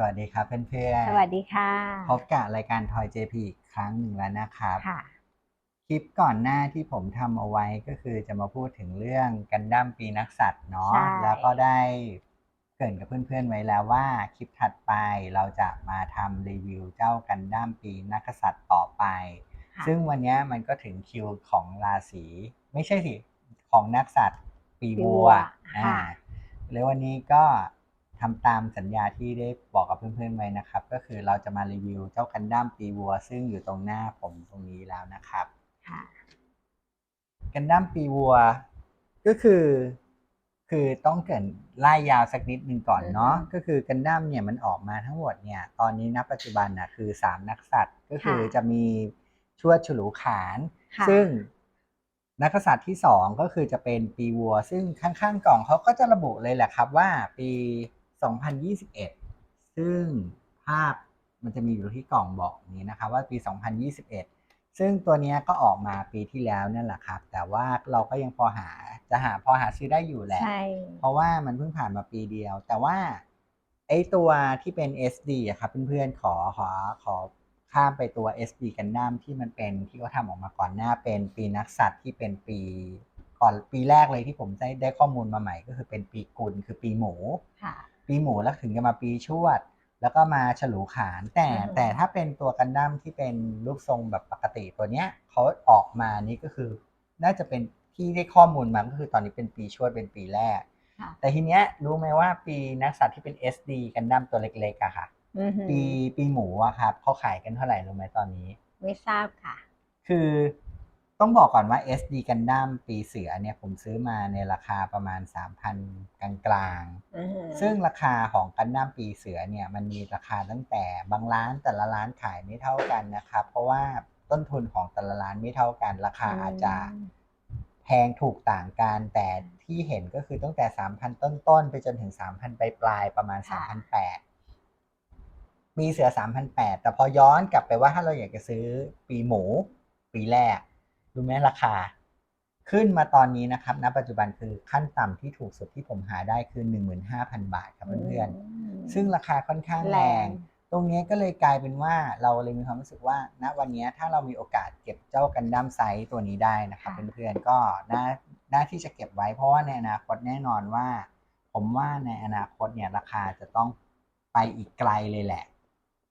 สวัสดีครับเพื่อนๆ สวัสดีค่ะ พบกับรายการทอย JP อีกครั้งหนึ่งแล้วนะครับค่ะคลิปก่อนหน้าที่ผมทำเอาไว้ก็คือจะมาพูดถึงเรื่องกันดั้มปีนักสัตว์เนาะ ใช่ แล้วก็ได้เกรินกับเพื่อนๆไว้แล้วว่าคลิปถัดไปเราจะมาทำรีวิวเจ้ากันดั้มปีนักษัตริย์ต่อไป ค่ะ ซึ่งวันนี้มันก็ถึงคิวของราศีไม่ใช่สิของนักสัตว์ปีวัวอ่าค่ะแล้ววันนี้ก็ ทำตามสัญญาที่ได้บอกกับเพื่อนๆไว้นะครับ ก็คือเราจะมารีวิวเจ้ากันดั้มปีวัว ซึ่งอยู่ตรงหน้าผมตรงนี้แล้วนะครับค่ะกันดั้มปีวัว ก็คือ คือต้องเกรินไล่ยาวสักนิดหนึ่งก่อนเนาะอือฮึก็คือกันดั้มเนี่ยมันออกมาทั้งหมดเนี่ย ตอนนี้ณปัจจุบันนะคือสามนักสัตว์ก็คือค่ะจะมีชวดฉลูขานค่ะซึ่งนักกษัตริย์ที่สองก็คือจะเป็นปีวัว ซึ่งข้างๆกล่องเขาก็จะระบุเลยแหละครับว่าปี 2021 ซึ่งภาพมันจะมีอยู่ที่กล่องบอกอย่างนี้นะครับว่าปี 2021 ซึ่งตัวเนี้ยก็ออกมาปีที่แล้วนั่นแหละครับ แต่ว่าเราก็ยังพอหาจะหาพอหาซื้อได้อยู่แหละใช่เพราะว่ามันเพิ่งผ่านมาปีเดียว แต่ว่าไอตัวที่เป็น SD อะครับเพื่อนๆขอขอขอข้ามไปตัว SD กันดั้มที่มันเป็นที่เขาทำออกมาก่อนหน้าเป็นปีนักสัตว์ที่เป็นปีก่อนปีแรกเลยที่ผมได้ได้ข้อมูลมาใหม่ก็คือเป็นปีกุลคือปีหมูค่ะ ปีหมูแล้วถึงจะมาปีชวด แล้วก็มาฉลูขาน แต่อือฮึแต่ถ้าเป็นตัวกันดั้มที่เป็นรูปทรงแบบปกติตัวเนี้ยเขาออกมานี่ก็คือ น่าจะเป็นที่ได้ข้อมูลมาก็คือตอนนี้เป็นปีชวดเป็นปีแรก ค่ะ แต่ทีเนี้ยรู้ไหมว่าปีนักสัตว์ที่เป็น SD กันดั้มตัวเล็กๆอะค่ะ อือหือปีปีหมูอะครับเขาขายกันเท่าไหร่รู้ไหมตอนนี้ ไม่ทราบค่ะ คือ ต้องบอกก่อนว่า SD กันดั้มปีเสือเนี่ยผมซื้อมาในราคาประมาณ 3,000 กลางๆอือหือซึ่งราคาของกันดั้มปีเสือเนี่ยมันมีราคาตั้งแต่บางร้านแต่ละร้านขายไม่เท่ากันนะครับ เพราะว่าต้นทุนของแต่ละร้านไม่เท่ากัน ราคาอาจจะแพงถูกต่างกัน แต่ที่เห็นก็คือตั้งแต่ 3,000 ต้นๆ ไปจนถึง 3,000 ปลายๆประมาณค่ะ3,800 มีเสือ 3,800 แต่พอย้อนกลับไปว่าถ้าเราอยากจะซื้อปีหมูปีแรก รู้ไหมราคา ขึ้นมาตอนนี้นะครับ ณ ปัจจุบันคือขั้นต่ำที่ถูกสุดที่ผมหาได้คือ 15,000 บาทครับเพื่อนๆซึ่งราคาค่อนข้างแรแรงงตรงนี้ก็เลยกลายเป็นว่าเราเลยมีความรู้สึกว่า ณวันนี้ถ้าเรามีโอกาสเก็บเจ้ากันดั้มไซส์ตัวนี้ได้นะครับค่ะเพื่อนๆก็น่าน่าที่จะเก็บไว้เพราะว่าในอนาคตแน่นอนว่า ผมว่าในอนาคตเนี่ยราคาจะต้องไปอีกไกลเลยแหละ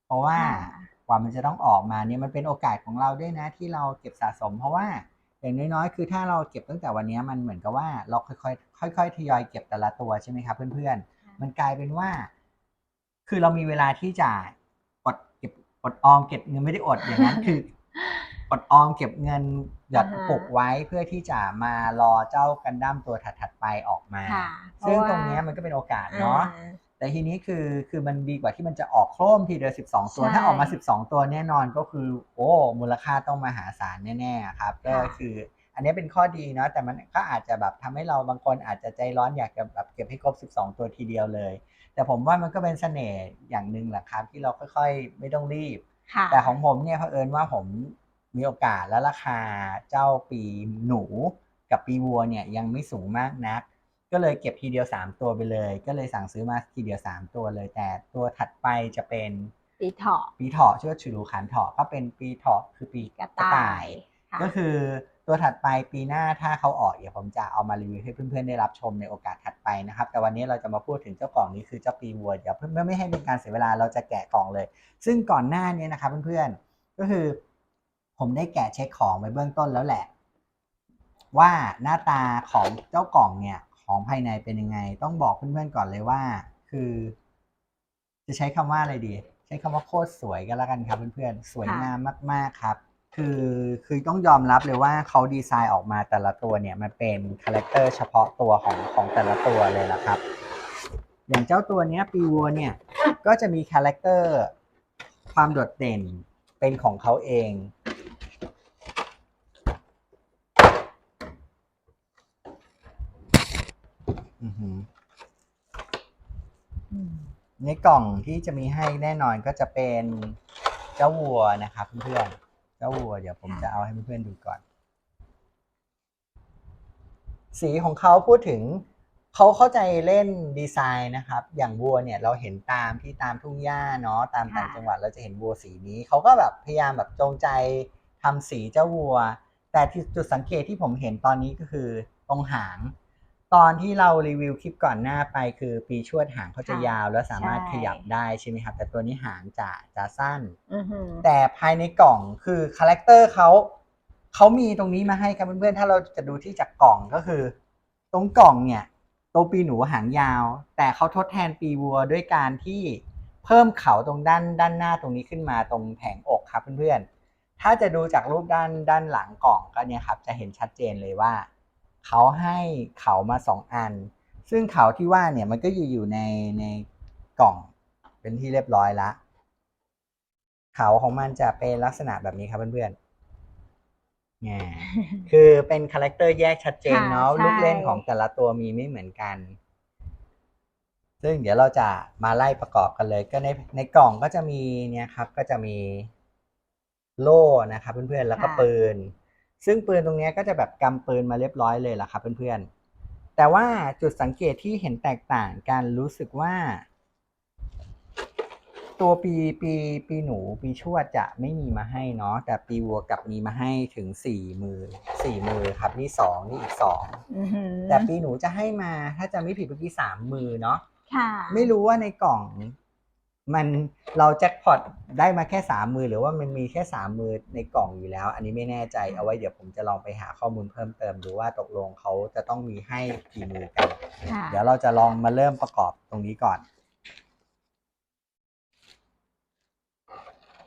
เพราะว่าค่ะ กว่ามันจะต้องออกมาเนี่ยมันเป็นโอกาสของเราด้วยนะที่เราเก็บสะสม เพราะว่าอย่างน้อยๆ คือถ้าเราเก็บตั้งแต่วันนี้มันเหมือนกับว่าเราค่อยๆค่อยๆทยอยเก็บแต่ละตัวใช่ไหมครับเพื่อนๆ มันกลายเป็นว่า คือเรามีเวลาที่จะอดเก็บอดออมเก็บเงินไม่ได้อดอย่างนั้นคืออดออมเก็บเงินหยอดกระปุกไว้เพื่อที่จะมารอเจ้ากันดั้มตัวถัดๆไปออกมาค่ะซึ่งเพาะว่าตรงเนี้ยมันก็เป็นโอกาสเนาะอ่ แต่ทีนี้คือคือมันดีกว่าที่มันจะออกโครมทีเดียว12 ตัวใช่ถ้าออกมา 12 ตัวแน่นอนก็คือ โอ้มูลค่าต้องมหาศาลแน่ๆครับ ก็ค่ะคืออันนี้เป็นข้อดีเนาะแต่มันก็อาจจะแบบทำให้เราบางคนอาจจะใจร้อนอยากจะแบบเก็บให้ครบ 12 ตัวทีเดียวเลย แต่ผมว่ามันก็เป็นเสน่ห์อย่างหนึ่งแหละครับที่เราค่อยๆ ไม่ต้องรีบค่ะแต่ของผมเนี่ยเผอิญว่าผมมีโอกาสและราคาเจ้าปีหนูกับปีวัวเนี่ยยังไม่สูงมากนัก ก็เลยเก็บทีเดียว 3 ตัวไปเลย ก็เลยสั่งซื้อมาทีเดียว 3 ตัวเลย แต่ตัวถัดไปจะเป็นปีเถาะปีเถาะชื่อว่าชูรูขันเถาะก็เป็นปีเถาะคือปีกระต่ายค่ะก็คือตัวถัดไปปีหน้าถ้าเขาออกเดี๋ยวผมจะเอามารีวิวให้เพื่อนๆได้รับชมในโอกาสถัดไปนะครับ แต่วันนี้เราจะมาพูดถึงเจ้ากล่องนี้คือเจ้าปีวัวเดี๋ยวเพื่อไม่ให้เป็นการเสียเวลาเราจะแกะกล่องเลย ซึ่งก่อนหน้านี้นะครับเพื่อนๆก็คือ ผมได้แกะเช็คของไว้เบื้องต้นแล้วแหละ ว่าหน้าตาของเจ้ากล่องเนี่ย ของภายในเป็นยังไง ต้องบอกเพื่อนๆก่อนเลยว่า คือ จะใช้คำว่าอะไรดี ใช้คำว่าโคตรสวยกันแล้วกันครับเพื่อนๆสวยงามมากๆครับ คือคือต้องยอมรับเลยว่าเขาดีไซน์ออกมาแต่ละตัวเนี่ยมันเป็นคาแรคเตอร์เฉพาะตัวของของแต่ละตัวเลยละครับ อย่างเจ้าตัวเนี้ยปีวัวเนี่ยก็จะมีคาแรคเตอร์ความโดดเด่นเป็นของเขาเอง อือหือ อืม ในกล่องที่จะมีให้แน่นอนก็จะเป็นเจ้าวัวนะครับเพื่อนๆเจ้าวัวเดี๋ยวผมจะเอาให้เพื่อนๆดูก่อน สีของเขาพูดถึงเขาเข้าใจเล่นดีไซน์นะครับ อย่างวัวเนี่ยเราเห็นตามที่ตามทุ่งหญ้าเนาะตามต่างจังหวัดเราจะเห็นวัวสีนี้เขาก็แบบพยายามแบบจงใจทำสีเจ้าวัว แต่จุดสังเกตที่ผมเห็นตอนนี้ก็คือตรงหาง ตอนที่เรารีวิวคลิปก่อนหน้าไปคือปีชวดหางเขาจะค่ะยาวแล้วสามารถใช่ขยับได้ใช่ไหมครับ แต่ตัวนี้หางจะจะสั้นอือหือแต่ภายในกล่องคือคาแรคเตอร์เขาเขามีตรงนี้มาให้ครับเพื่อนๆถ้าเราจะดูที่จากกล่องก็คือ ตรงกล่องเนี่ยตัวปีหนูหางยาว แต่เขาทดแทนปีวัวด้วยการที่เพิ่มเขาตรงด้านด้านหน้าตรงนี้ขึ้นมาตรงแผงอกครับเพื่อนๆถ้าจะดูจากรูปด้านด้านหลังกล่องก็เนี่ยครับ จะเห็นชัดเจนเลยว่า เขาให้เขามาสองอัน ซึ่งเขาที่ว่าเนี่ยมันก็อยู่อยู่ในในกล่องเป็นที่เรียบร้อยละ เขาของมันจะเป็นลักษณะแบบนี้ครับเพื่อนๆเนี่ยคือเป็นคาแรคเตอร์แยกชัดเจนเนาะค่ะใช่ลูกเล่นของแต่ละตัวมีไม่เหมือนกัน ซึ่งเดี๋ยวเราจะมาไล่ประกอบกันเลย ก็ในในกล่องก็จะมีเนี่ยครับ ก็จะมีโล่นะครับเพื่อนๆ แล้วก็ค่ะปืน ซึ่งปืนตรงเนี้ยก็จะแบบกำปืนมาเรียบร้อยเลยล่ะครับเพื่อนๆ แต่ว่าจุดสังเกตที่เห็นแตกต่างกันรู้สึกว่า ตัวปีปีปีหนูปีชวดจะไม่มีมาให้เนาะแต่ปีวัวกลับมีมาให้ถึงสี่มือสี่มือครับนี่สองนี่อีกสองอือหือแต่ปีหนูจะให้มาถ้าจะไม่ผิดเมื่อกี้สามมือเนาะค่ะ ไม่รู้ว่าในกล่อง มันเราแจ็คพอตได้มาแค่สามมือหรือว่ามันมีแค่สามมือในกล่องอยู่แล้ว อันนี้ไม่แน่ใจเอาไว้เดี๋ยวผมจะลองไปหาข้อมูลเพิ่มเติมดูว่าตกลงเขาจะต้องมีให้กี่มือกัน ค่ะ เดี๋ยวเราจะลองมาเริ่มประกอบตรงนี้ก่อน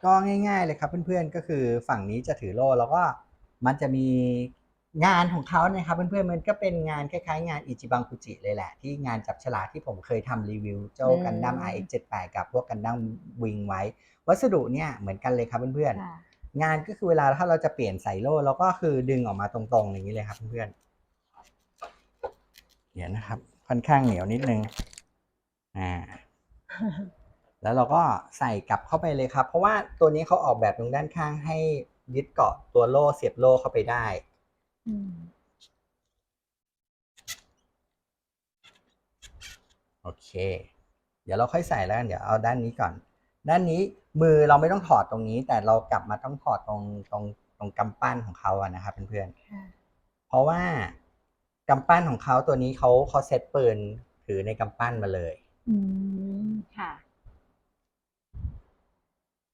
ก็ง่าย ๆ เลยครับเพื่อนๆก็คือฝั่งนี้จะถือโล่แล้วก็มันจะมี งานของเขานะครับเพื่อนๆมันก็เป็นงานคล้ายๆ งานอิจิบังคุจิเลยแหละ ที่งานจับฉลากที่ผมเคยทำรีวิวเจ้าอืมกันดั้ม iX78 กับพวกกันดั้มวิงไว้ วัสดุเนี่ยเหมือนกันเลยครับเพื่อนๆค่ะงานก็คือเวลาถ้าเราจะเปลี่ยนใส่โล่เราก็คือดึงออกมาตรงๆอย่างนี้เลยครับเพื่อนๆเดี๋ยวนะครับค่อนข้างเหนียวนิดนึงอ่าแล้วเราก็ใส่กลับเข้าไปเลยครับ เพราะว่าตัวนี้เขาออกแบบตรงด้านข้างให้ยึดเกาะตัวโล่เสียบโล่เข้าไปได้อืม โอเค เดี๋ยวเราค่อยใส่แล้วกันเดี๋ยวเอาด้านนี้ก่อน ด้านนี้มือเราไม่ต้องถอดตรงนี้ แต่เรากลับมาต้องถอดตรงตรงตรงกำปั้นของเขาอะนะครับเพื่อนๆค่ะเพราะว่ากำปั้นของเขาตัวนี้เขาเขาเซตปืนถือในกำปั้นมาเลย อืมค่ะ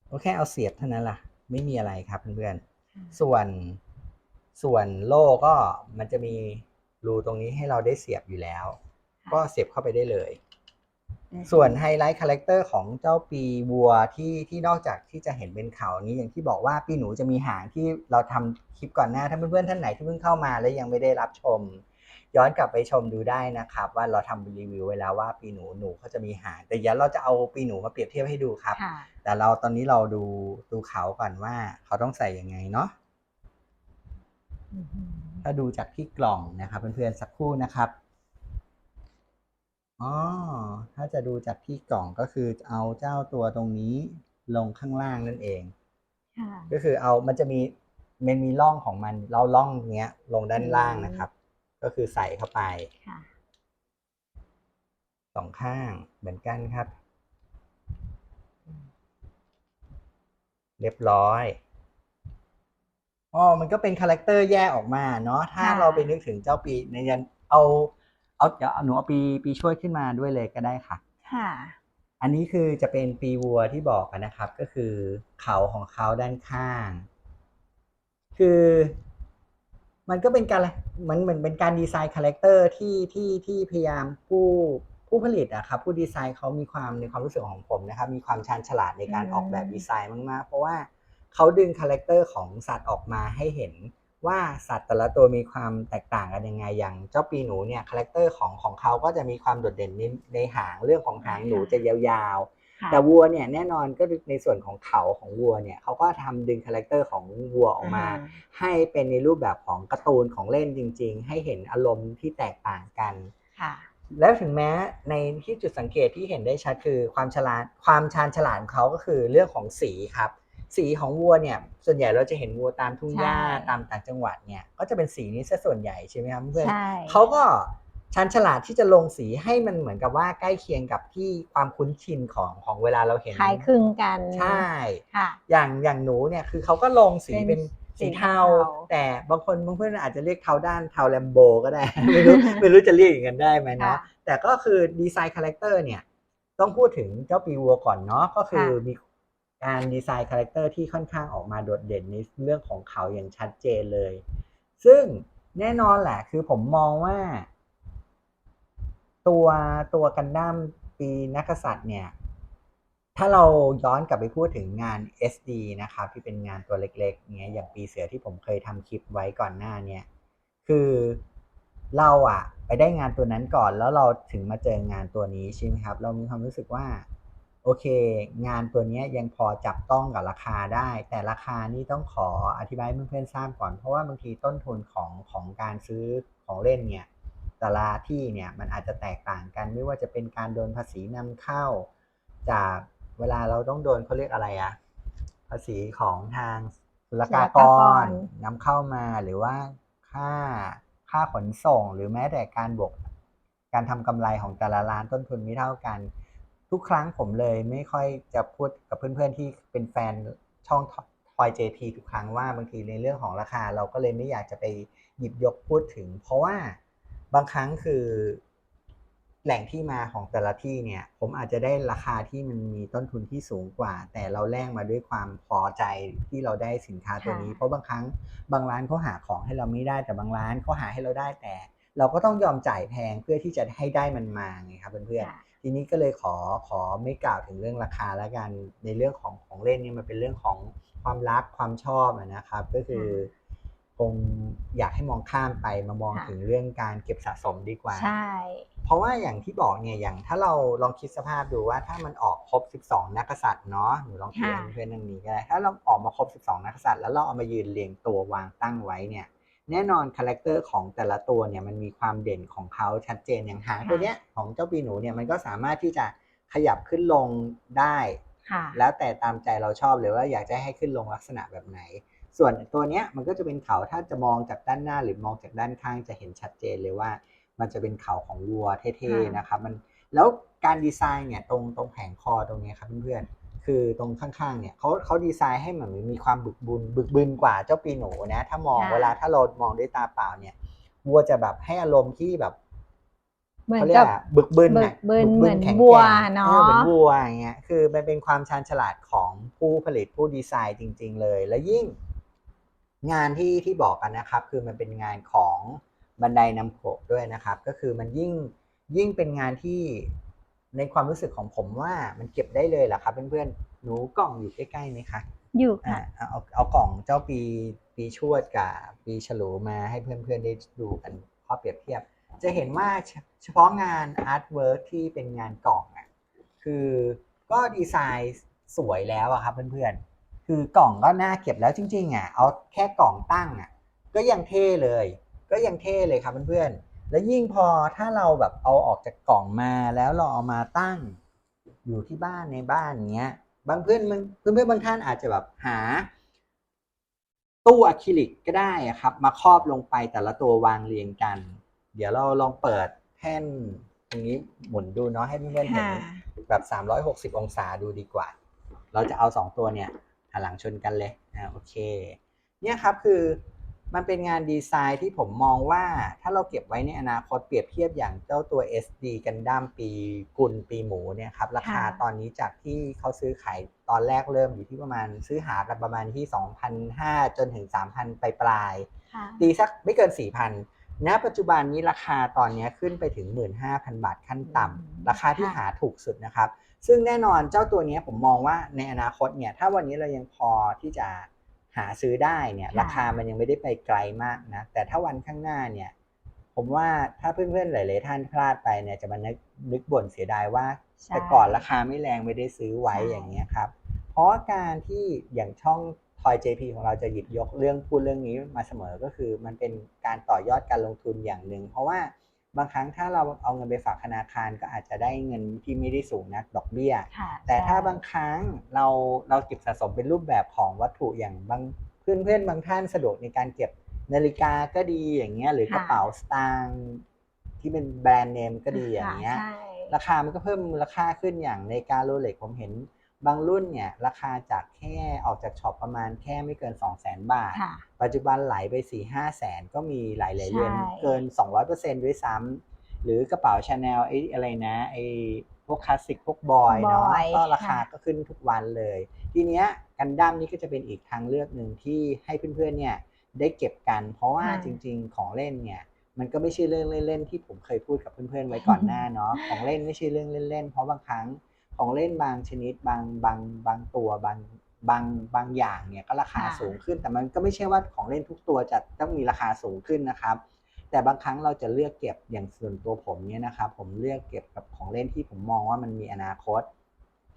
โอเคเอาเสียบเท่านั้นล่ะ ไม่มีอะไรครับเพื่อนค่ะๆส่วน ส่วนโล่ก็มันจะมีรูตรงนี้ให้เราได้เสียบอยู่แล้ว ก็เสียบเข้าไปได้เลย ส่วนไฮไลท์คาแรคเตอร์ของเจ้าปีวัวที่ที่นอกจากที่จะเห็นเป็นเขานี้อย่างที่บอกว่าปีหนูจะมีหางที่เราทำคลิปก่อนหน้า ถ้าเพื่อนๆท่านไหนที่เพิ่งเข้ามาแล้วยังไม่ได้รับชม ย้อนกลับไปชมดูได้นะครับ ว่าเราทำรีวิวไว้แล้วว่าปีหนูหนูเขาจะมีหางแต่เดี๋ยวเราจะเอาปีหนูมาเปรียบเทียบให้ดูครับค่ะแต่เราตอนนี้เราดูดูเขาก่อนว่าเขาต้องใส่ยังไงเนาะอือหือ ถ้าดูจากที่กล่องนะครับเพื่อนๆสักครู่นะครับอ๋อถ้าจะดูจากที่กล่องก็คือเอาเจ้าตัวตรงนี้ลงข้างล่างนั่นเองค่ะก็คือเอามันจะมีมันมีร่องของมัน เราร่องเนี้ย ลงด้านล่างนะครับ ก็คือใส่เข้าไปค่ะสองข้างเหมือนกันครับ เรียบร้อย อ๋อมันก็เป็นคาแรคเตอร์แยกออกมาเนาะถ้าค่ะ เราไปนึกถึงเจ้าปีในยันเอาเอาเดี๋ยวเอาหนูเอาปีปีช่วยขึ้นมาด้วยเลยก็ได้ค่ะ ค่ะ อันนี้คือจะเป็นปีวัวที่บอกกันนะครับ ก็คือเขาของเขาด้านข้าง คือ มันก็เป็นการมันเหมือนเป็นการดีไซน์คาแรคเตอร์ที่ที่ที่พยายามผู้ผู้ผลิตอะครับ ผู้ดีไซน์เขามีความในความรู้สึกของผมนะครับ มีความชาญฉลาดในการอืม ออกแบบดีไซน์มากๆ เพราะว่า เขาดึงคาแรคเตอร์ของสัตว์ออกมาให้เห็นว่าสัตว์แต่ละตัวมีความแตกต่างกันยังไงอย่างเจ้าปีหนูเนี่ยคาแรคเตอร์ของของเขาก็จะมีความโดดเด่นในในหางเรื่องของหางหนูจะยาวๆค่ะแต่วัวเนี่ยแน่นอนก็ในส่วนของเขาของวัวเนี่ยเขาก็ทำดึงคาแรคเตอร์ของวัวออกมา ให้เป็นในรูปแบบของการ์ตูนของเล่นจริง ๆ ให้เห็นอารมณ์ที่แตกต่างกันค่ะแล้วถึงแม้ในที่จุดสังเกตที่เห็นได้ชัดคือความฉลาดความชาญฉลาดของเขาก็คือเรื่องของสีครับ สีของวัวเนี่ยส่วนใหญ่เราจะเห็นวัวตามทุ่งหญ้าใช่ตามต่างจังหวัดเนี่ยก็จะเป็นสีนี้ซะส่วนใหญ่ใช่ไหมครับเพื่อนใช่เขาก็ชันฉลาดที่จะลงสีให้มันเหมือนกับว่าใกล้เคียงกับที่ความคุ้นชินของของเวลาเราเห็นคล้ายคลึงกันใช่ค่ะอย่างอย่างหนูเนี่ยคือเขาก็ลงสีเป็นเป็นสีสีเทาเทาแต่บางคนบางเพื่อนอาจจะเรียกเทาด้านเทาแลมโบก็ได้ ไม่รู้ไม่รู้จะเรียกอย่างนั้นได้ไหมเนาะค่ะแต่ก็คือดีไซน์คาแรคเตอร์เนี่ยต้องพูดถึงเจ้าปีวัวก่อนเนาะก็คือค่ะมี การดีไซน์คาแรคเตอร์ที่ค่อนข้างออกมาโดดเด่นในเรื่องของเขาอย่างชัดเจนเลย ซึ่งแน่นอนแหละคือผมมองว่า ตัวตัวกันดั้มปีนักษัตริย์เนี่ย ถ้าเราย้อนกลับไปพูดถึงงาน SD นะครับที่เป็นงานตัวเล็กๆเงี้ยอย่างปีเสือที่ผมเคยทำคลิปไว้ก่อนหน้าเนี่ยคือเราอะไปได้งานตัวนั้นก่อนแล้วเราถึงมาเจองานตัวนี้ใช่ไหมครับ เรามีความรู้สึกว่า โอเค งานตัวนี้ยังพอจับต้องกับราคาได้ แต่ราคานี่ต้องขออธิบายเพื่อนๆทราบก่อน เพราะว่าบางทีต้นทุนของของการซื้อของเล่นเนี่ยแต่ละที่เนี่ยมันอาจจะแตกต่างกัน ไม่ว่าจะเป็นการโดนภาษีนำเข้า จากเวลาเราต้องโดนเขาเรียกอะไรอะภาษีของทางศุลกากศุลการนำเข้ามาหรือว่าค่าค่าขนส่ง หรือแม้แต่การบวกการทำกำไรของแต่ละร้านต้นทุนไม่เท่ากัน ทุกครั้งผมเลยไม่ค่อยจะพูดกับเพื่อนๆที่เป็นแฟนช่องทอยเจทีทุกครั้งว่าบางทีในเรื่องของราคาเราก็เลยไม่อยากจะไปหยิบยกพูดถึง เพราะว่าบางครั้งคือ แหล่งที่มาของแต่ละที่เนี่ย ผมอาจจะได้ราคาที่มันมีต้นทุนที่สูงกว่า แต่เราแลกมาด้วยความพอใจที่เราได้สินค้าตัวนี้ค่ะเพราะบางครั้งบางร้านเขาหาของให้เราไม่ได้แต่บางร้านเขาหาให้เราได้แต่ เราก็ต้องยอมจ่ายแพงเพื่อที่จะให้ได้มันมาไงครับเพื่อนๆค่ะ ทีนี้ก็เลยขอขอไม่กล่าวถึงเรื่องราคาแล้วกันในเรื่องของของเล่นเนี่ยมันเป็นเรื่องของความรักความชอบอะนะครับ ก็คือคงอยากให้มองข้ามไปมามองค่ะถึงเรื่องการเก็บสะสมดีกว่า ใช่ เพราะว่าอย่างที่บอกเนี่ยอย่างถ้าเราลองคิดสภาพดูว่าถ้ามันออกครบ 12 นักกษัตริย์เนาะหนูลองคิดค่ะให้เพื่อนๆนั่งนี้ก็ได้ถ้าเราออกมาครบ 12 นักกษัตริย์แล้วเราเอามายืนเรียงตัววางตั้งไว้เนี่ย แน่นอนคาแรคเตอร์ของแต่ละตัวเนี่ยมันมีความเด่นของเขาชัดเจนอย่างหางตัวเนี้ยของเจ้าปีหนูเนี่ยมันก็สามารถที่จะขยับขึ้นลงได้ค่ะแล้วแต่ตามใจเราชอบเลยว่าอยากจะให้ขึ้นลงลักษณะแบบไหน ส่วนตัวเนี้ยมันก็จะเป็นเขาถ้าจะมองจากด้านหน้าหรือมองจากด้านข้างจะเห็นชัดเจนเลยว่า มันจะเป็นเขาของวัวเท่ๆค่ะนะครับมันแล้วการดีไซน์เนี่ยตรงตรงแผงคอตรงเนี้ยครับเพื่อนๆ คือตรงข้างๆเนี่ยเขาเขาดีไซน์ให้เหมือนมีความบึกบุนบึกบึนกว่าเจ้าปีหนูนะ ถ้ามองค่ะเวลาถ้าเรามองด้วยตาเปล่าเนี่ยวัวจะแบบให้อารมณ์ที่แบบเหมือนเขาเรียกกับอะบึกบึนบึน่ะกบึนบึเหมือนแข็งวัวแกร่งเนอะออเหมือนวัวอย่างเงี้ยคือมันเป็นความชาญฉลาดของผู้ผลิตผู้ดีไซน์จริง ๆ เลย และยิ่งงานที่ที่บอกกันนะครับ คือมันเป็นงานของบันไดนำโขกด้วยนะครับ ก็คือมันยิ่งยิ่งเป็นงานที่ ในความรู้สึกของผมว่ามันเก็บได้เลยแหละครับเพื่อนๆหนูกล่องอยู่ใกล้ๆไหมคะอยู่อ่าค่ะเอาเอาเอากล่องเจ้าปีปีชวดกับปีฉลูมาให้เพื่อนๆได้ดูกันข้อเปรียบเทียบ จะเห็นว่าเฉเฉพาะงานอาร์ตเวิร์กที่เป็นงานกล่องอะคือก็ดีไซน์สวยแล้วอะครับเพื่อนๆ คือกล่องก็น่าเก็บแล้วจริงๆอะเอาแค่กล่องตั้งอะก็ยังเท่เลย ก็ยังเท่เลยครับเพื่อนๆ แล้วยิ่งพอถ้าเราแบบเอาออกจากกล่องมาแล้วเราเอามาตั้ง อยู่ที่บ้านในบ้านเงี้ย บางเพื่อนมันเพื่อนเพื่อนๆบางท่านอาจจะแบบหา ตู้อะคริลิกก็ได้อะครับ มาครอบลงไปแต่ละตัววางเรียงกัน เดี๋ยวเราลองเปิดแท่นตรงนี้หมุนดูเนาะให้เพื่อนๆเห็นค่ะแบบ 360 องศาดูดีกว่า เราจะเอา2ตัวเนี่ยหันหลังชนกันเลยอ่าโอเค เนี่ยครับคือ มันเป็นงานดีไซน์ที่ผมมองว่าถ้าเราเก็บไว้ในอนาคตเปรียบเทียบอย่างเจ้าตัว SD กันดั้มปีกุลปีหมูเนี่ยครับราคาค่ะตอนนี้จากที่เขาซื้อขายตอนแรกเริ่มอยู่ที่ประมาณซื้อหากันประมาณที่ 2,500 จนถึง 3,000ไปปลายๆค่ะตีสักไม่เกิน 4,000ณปัจจุบันนี้ราคาตอนนี้ขึ้นไปถึง 15,000 บาทขั้นต่อืมำราคาที่ค่ะหาถูกสุดนะครับ ซึ่งแน่นอนเจ้าตัวนี้ผมมองว่าในอนาคตเนี่ยถ้าวันนี้เรายังพอที่จะ หาซื้อได้เนี่ยค่ะราคามันยังไม่ได้ไปไกลมากนะแต่ถ้าวันข้างหน้าเนี่ย ผมว่าถ้าเพื่อนๆหลายๆท่านพลาดไปเนี่ยจะมานึกนึกบ่นเสียดายว่าใช่แต่ก่อนราคาไม่แรงไม่ได้ซื้อไว้ใช่อย่างเงี้ยครับ เพราะว่าการที่อย่างช่อง Toy JP ของเราจะหยิบยกเรื่องพูดเรื่องนี้มาเสมอก็คือ มันเป็นการต่อยอดการลงทุนอย่างหนึ่งเพราะว่า บางครั้งถ้าเราเอาเงินไปฝากธนาคารก็อาจจะได้เงินที่ไม่ได้สูงนักดอกเบี้ยค่ะแต่ถ้าใช่บางครั้งเราเราเก็บสะสมเป็นรูปแบบของวัตถุอย่างบางเพื่อนเพื่อนๆบางท่านสะดวกในการเก็บนาฬิกาก็ดีอย่างเงี้ยหรือกระเป๋าสตางค์ที่ที่เป็นแบรนด์เนมก็ดีอย่างเงี้ยใช่ราคามันก็เพิ่มมูลค่าขึ้นอย่างในการโรเล็กผมเห็น บางรุ่นเนี่ยราคาจากแค่ออกจากช็อปประมาณแค่ไม่เกิน 2 0 0 0 0 0 บาท ค่ะ ปัจจุบันไหลไป 4 5แสนก็มีหลายๆเรือนใช่ เกิน 200%ด้วยซ้ำหรือกระเป๋าชาแนลไอ้อะไรนะไอ้พวกคลาสสิกพวกบอยเนาะบอยก็ราคาค่ะ ก็ขึ้นทุกวันเลย ทีเนี้ยกันดั้มนี่ก็จะเป็นอีกทางเลือกหนึ่งที่ให้เพื่อนๆเนี่ยได้เก็บกัน เพราะว่าจริงๆของเล่นเนี่ย มันก็ไม่ใช่เรื่องเล่นๆที่ผมเคยพูดกับเพื่อนๆไว้ก่อนหน้าเนาะ ของเล่นไม่ใช่เรื่องเล่นๆ เพราะบางครั้ง ของเล่นบางชนิดบางบางบางตัวบางบางบางอย่างเนี่ยก็ราคาค่ะสูงขึ้น แต่มันก็ไม่ใช่ว่าของเล่นทุกตัวจะต้องมีราคาสูงขึ้นนะครับ แต่บางครั้งเราจะเลือกเก็บอย่างส่วนตัวผมเนี่ยนะครับผมเลือกเก็บกับของเล่นที่ผมมองว่ามันมีอนาคต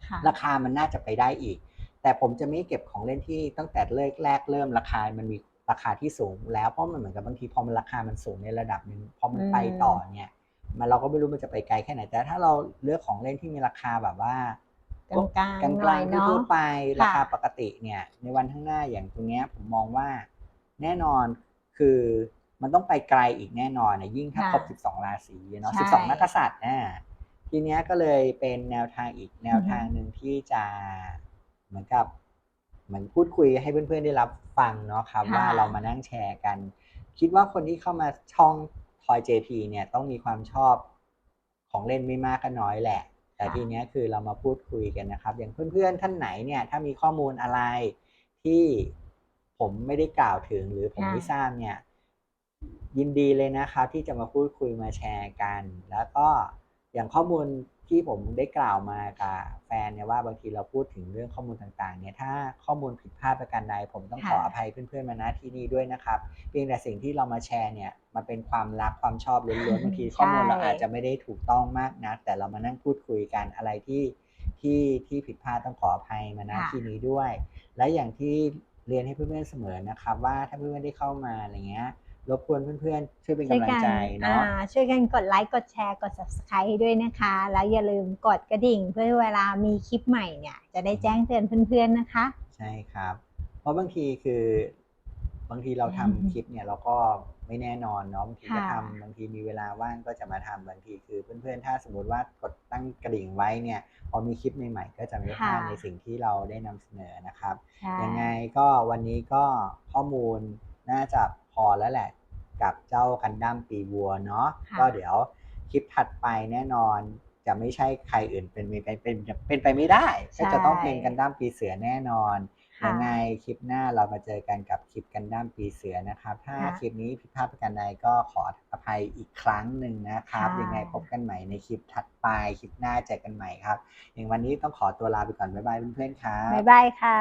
ค่ะราคามันน่าจะไปได้อีก แต่ผมจะไม่เก็บของเล่นที่ตั้งแต่เริ่มแรกเริ่มราคา มันมีราคาที่สูง แล้วเพราะมันเหมือนกับบางทีพอมันราคามันสูงในระดับหนึ่งพอมันไปต่อเนี่ย มันเราก็ไม่รู้มันจะไปไกลแค่ไหน แต่ถ้าเราเลือกของเล่นที่มีราคาแบบว่ากลางกลางกลางหกน่ลาอยงเนาะทั่วๆไปราคาค่ะปกติเนี่ย ในวันข้างหน้าอย่างตรงเนี้ยผมมองว่า แน่นอนคือมันต้องไปไกลอีกแน่นอนนะยิ่งถ้าครบ 12 ราศีเนาะใช่12 นักกษัตริย์อ่าทีเนี้ยก็เลยเป็นแนวทางอีกแนวทางหนึ่งที่จะเหมือนกับเหมือนพูดคุยให้เพื่อนๆได้รับฟังเนาะครับค่ะว่าเรามานั่งแชร์กัน คิดว่าคนที่เข้ามาช่อง ทอย JP เนี่ยต้องมีความชอบของเล่นไม่มากก็น้อยแหละ แต่ทีเนี้ยคือเรามาพูดคุยกันนะครับ อย่างเพื่อนๆท่านไหนเนี่ยถ้ามีข้อมูลอะไรที่ผมไม่ได้กล่าวถึงหรือผมค่ะไม่ทราบเนี่ย ยินดีเลยนะครับที่จะมาพูดคุยมาแชร์กัน แล้วก็อย่างข้อมูล ที่ผมได้กล่าวมากับแฟนเนี่ยว่าบางทีเราพูดถึงเรื่องข้อมูลต่างๆเนี่ยถ้าข้อมูลผิดพลาดประการใดผมต้องขอค่ะอภัยเพื่อนๆมาณที่นี้ด้วยนะครับเพียงแต่สิ่งที่เรามาแชร์เนี่ยมันเป็นความรักความชอบล้วนๆบางทีข้อมูลเราอาจจะไม่ได้ถูกต้องมากนัก แต่เรามานั่งพูดคุยกันอะไรที่ที่ที่ผิดพลาดต้องขออภัยมาณค่ะที่นี้ด้วย และอย่างที่เรียนให้เพื่อนๆเสมอนะครับว่าถ้าเพื่อนๆได้เข้ามาอะไรเงี้ย รบกวนเพื่อนๆ ช่วยเป็นช่วยกำลังกันใจอ่าเนาะช่วยกันกดไลค์กดแชร์กด subscribe ให้ด้วยนะคะ แล้วอย่าลืมกดกระดิ่งเพื่อเวลามีคลิปใหม่เนี่ย จะได้แจ้งเตือนเพื่อนๆนะคะ ใช่ครับ เพราะบางทีคือบางทีเราทำอืมคลิปเนี่ยเราก็ไม่แน่นอนเนาะบางทีก็ค่ะทำบางทีมีเวลาว่างก็จะมาทำบางทีคือเพื่อนๆ ถ้าสมมติว่ากดตั้งกระดิ่งไว้เนี่ย พอมีคลิปใหม่ๆ ก็จะไม่พลาดในสิ่งที่เราได้นำเสนอนะครับใช่ยังไงก็วันนี้ก็ข้อมูลน่าจะ พอแล้วแหละ กับเจ้ากันดั้มปีวัวเนาะค่ะก็เดี๋ยวคลิปถัดไปแน่นอนจะไม่ใช่ใครอื่นเป็นไปเป็นเป็นเป็นไปไม่ได้ ก็จะต้องเป็นกันดั้มปีเสือแน่นอนค่ะยังไงคลิปหน้าเรามาเจอกันกับคลิปกันดั้มปีเสือนะครับ ถ้าค่ะคลิปนี้ผิดพลาดประการใดก็ขออภัยอีกครั้งหนึ่งนะครับค่ะยังไงพบกันใหม่ในคลิปถัดไปคลิปหน้าเจอกันใหม่ครับ อย่างวันนี้ต้องขอตัวลาไปก่อนบ๊ายบายเพื่อนๆครับบ๊ายบายค่ะ